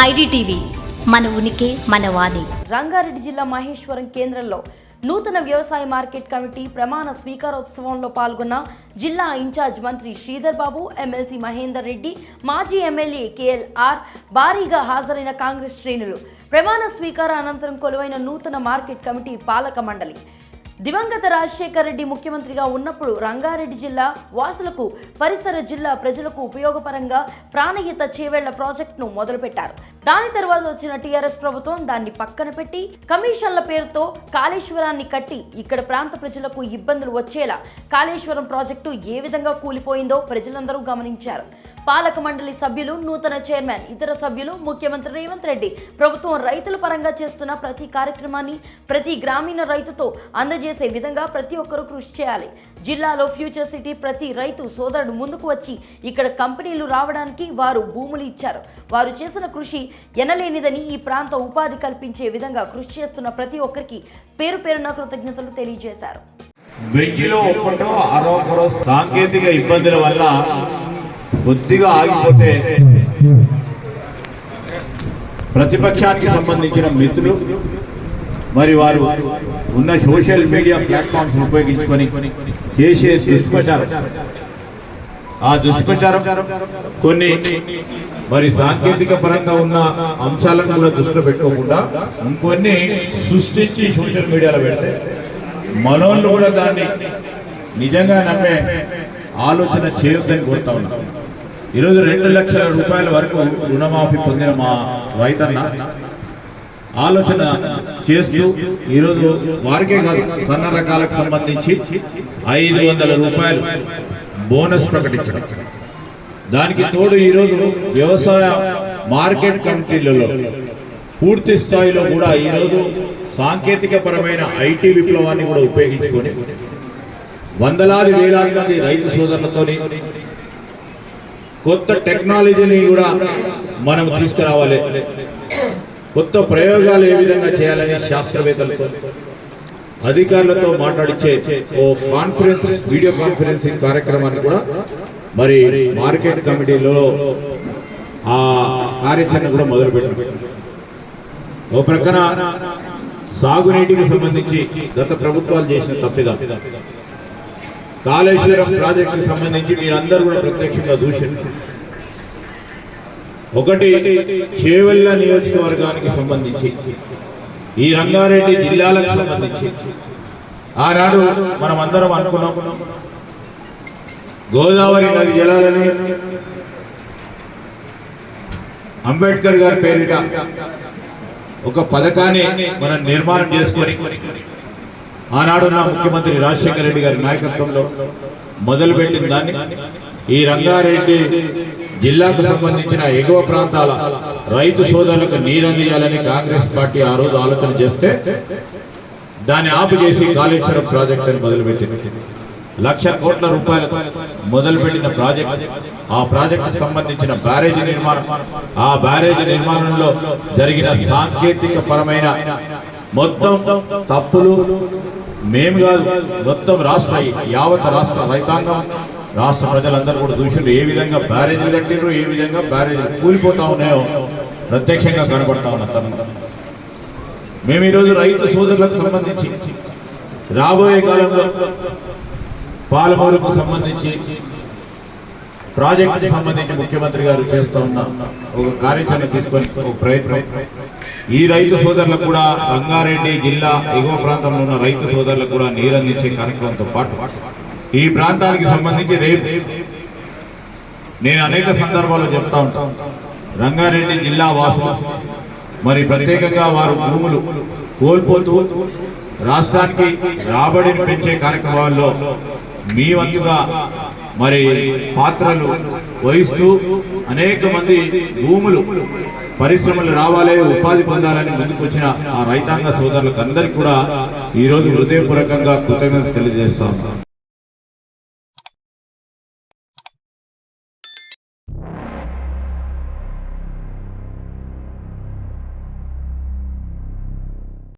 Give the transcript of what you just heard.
IDTV మన ఉనికి మన వాణి. రంగారెడ్డి జిల్లా మహేశ్వరం కేంద్రంలో నూతన వ్యవసాయ మార్కెట్ కమిటీ ప్రమాణ స్వీకారోత్సవంలో పాల్గొన్న జిల్లా ఇన్ఛార్జ్ మంత్రి శ్రీధర్ బాబు ఎమ్మెల్సీ మహేందర్ రెడ్డి మాజీ ఎమ్మెల్యే కేఎల్ఆర్ భారీగా హాజరైన కాంగ్రెస్ శ్రేణులు. ప్రమాణ స్వీకార అనంతరం కొలువైన నూతన మార్కెట్ కమిటీ పాలక మండలి. దివంగత రాజశేఖర్ రెడ్డి ముఖ్యమంత్రిగా ఉన్నప్పుడు రంగారెడ్డి జిల్లా వాసులకు పరిసర జిల్లా ప్రజలకు ఉపయోగపరంగా ప్రాణహిత చేవేళ్ళ ప్రాజెక్టును మొదలుపెట్టారు. దాని తర్వాత వచ్చిన టీఆర్ఎస్ ప్రభుత్వం దాన్ని పక్కన పెట్టి కమిషన్ల పేరుతో కాళేశ్వరాన్ని కట్టి ఇక్కడ ప్రాంత ప్రజలకు ఇబ్బందులు వచ్చేలా కాళేశ్వరం ప్రాజెక్టు ఏ విధంగా కూలిపోయిందో ప్రజలందరూ గమనించారు. పాలక మండలి సభ్యులు నూతన చైర్మన్ ఇతర సభ్యులు ముఖ్యమంత్రి రేవంత్ రెడ్డి ప్రభుత్వం రైతుల పరంగా చేస్తున్న ప్రతి కార్యక్రమాన్ని ప్రతి గ్రామీణ రైతుతో అందజేసే విధంగా ప్రతి ఒక్కరూ కృషి చేయాలి. జిల్లాలో ఫ్యూచర్ సిటీ ప్రతి రైతు సోదరుడు ముందుకు వచ్చి ఇక్కడ కంపెనీలు రావడానికి వారు భూములు ఇచ్చారు. వారు చేసిన కృషి ఎనలేనిదని ఈ ప్రాంత ఉపాధి కల్పించే విధంగా కృషి చేస్తున్న ప్రతి ఒక్కరికి పేరు పేరున కృతజ్ఞతలు తెలియజేశారు. సాంకేతిక ఇబ్బందుల వల్ల కొద్దిగా ఆగిపోతే ప్రతిపక్షానికి సంబంధించిన మిత్రులు మరి వారు ఉన్న సోషల్ మీడియా ప్లాట్ఫామ్స్ ఉపయోగించుకొని చేసే దుష్ప్రచారం. ఆ దుష్ప్రచారం కొన్ని మరి సాంకేతిక పరంగా ఉన్న అంశాలను కూడా దృష్టిలో పెట్టుకోకుండా ఇంకొన్ని సృష్టించి సోషల్ మీడియాలో పెడితే మనోళ్ళు కూడా దాన్ని నిజంగా నమ్మే ఆలోచన చేయొద్దని కోరుతా ఉన్నాం. ఈరోజు రెండు లక్షల రూపాయల వరకు రుణమాఫీ పొందిన మా రైతన్న ఆలోచన చేస్తూ ఈరోజు వారికే కాదు సన్న రకాలకు సంబంధించి ఐదు వందల రూపాయలు బోనస్ ప్రకటించడం దానికి తోడు ఈరోజు వ్యవసాయ మార్కెట్ కమిటీలలో పూర్తి స్థాయిలో కూడా ఈరోజు సాంకేతిక పరమైన ఐటీ విప్లవాన్ని కూడా ఉపయోగించుకొని వందలాది వేలాది మంది రైతు సోదరులతోని కొత్త టెక్నాలజీని కూడా మనం తీసుకురావాలి. కొత్త ప్రయోగాలు ఏ విధంగా చేయాలని శాస్త్రవేత్తలతో అధికారులతో మాట్లాడిచ్చే ఓ కాన్ఫరెన్స్ వీడియో కాన్ఫరెన్సింగ్ కార్యక్రమాన్ని కూడా మరి మార్కెట్ కమిటీలో ఆ కార్యాచరణ కూడా మొదలుపెట్టారు ఓ ప్రక్కన సాగునీటికి సంబంధించి గత ప్రభుత్వాలు చేసిన తప్పిదా. కాళేశ్వరం ప్రాజెక్టుకి సంబంధించి మీరందరూ కూడా ప్రత్యక్షంగా దూషించారు ఒకటి చేవెళ్ళ నియోజకవర్గానికి సంబంధించి ఈ రంగారెడ్డి జిల్లాలకు సంబంధించి. ఆనాడు మనం అందరం అనుకున్నాం గోదావరి నది జలాలని అంబేద్కర్ గారి పేరిట ఒక పథకాన్ని మనం నిర్మాణం చేసుకొని ఆనాడు నా ముఖ్యమంత్రి రాజశేఖర రెడ్డి గారి నాయకత్వంలో మొదలుపెట్టిన దాన్ని ఈ రంగారెడ్డి జిల్లాకు సంబంధించిన ఎగువ ప్రాంతాల రైతు సోదరులకు నీరందియాలని కాంగ్రెస్ పార్టీ ఆ రోజు ఆలోచన చేస్తే దాన్ని ఆపు చేసి కాళేశ్వరం ప్రాజెక్ట్ అని మొదలుపెట్టింది. లక్ష కోట్ల రూపాయలు మొదలుపెట్టిన ప్రాజెక్ట్. ఆ ప్రాజెక్ట్ సంబంధించిన బ్యారేజ్ నిర్మాణం. ఆ బ్యారేజ్ నిర్మాణంలో జరిగిన సాంకేతిక పరమైన మొత్తం తప్పులు మేము కాదు మొత్తం రాష్ట్ర యావత్ రాష్ట్ర రైతాంగం రాష్ట్ర ప్రజలందరూ కూడా చూసిండ్రు ఏ విధంగా బ్యారేజీలు కట్టిండ్రు ఏ విధంగా బ్యారేజీలు కూలిపోతా ఉన్నాయో ప్రత్యక్షంగా కనబడతా ఉన్న తరుణం మేము ఈరోజు రైతు సోదరులకు సంబంధించి రాబోయే కాలంలో పాలమూరుకు సంబంధించి ప్రాజెక్టుకి సంబంధించి ముఖ్యమంత్రి గారు చేస్తూ ఉన్న ఒక కార్యాచరణ తీసుకొని ఒక ప్రయత్నం. ఈ రైతు సోదరులకు కూడా రంగారెడ్డి జిల్లా ఎగువ ప్రాంతంలో ఉన్న రైతు సోదరులకు కూడా నీరందించే కార్యక్రమంతో పాటు ఈ ప్రాంతానికి సంబంధించి రేపు నేను అనేక సందర్భాల్లో చెప్తా ఉంటాను రంగారెడ్డి జిల్లా వాసులు మరి ప్రత్యేకంగా వారు భూములు కోల్పోతూ రాష్ట్రానికి రాబడిని పెంచే కార్యక్రమాల్లో మీ వంతుగా మరి పాత్రలు వహిస్తూ అనేక మంది భూములు పరిశ్రమలు రావాలి ఉపాధి పొందాలని ముందుకు వచ్చిన ఆ రైతాంగ సోదరులకు అందరికీ కూడా ఈరోజు హృదయపూర్వకంగా కృతజ్ఞత తెలియజేస్తాం.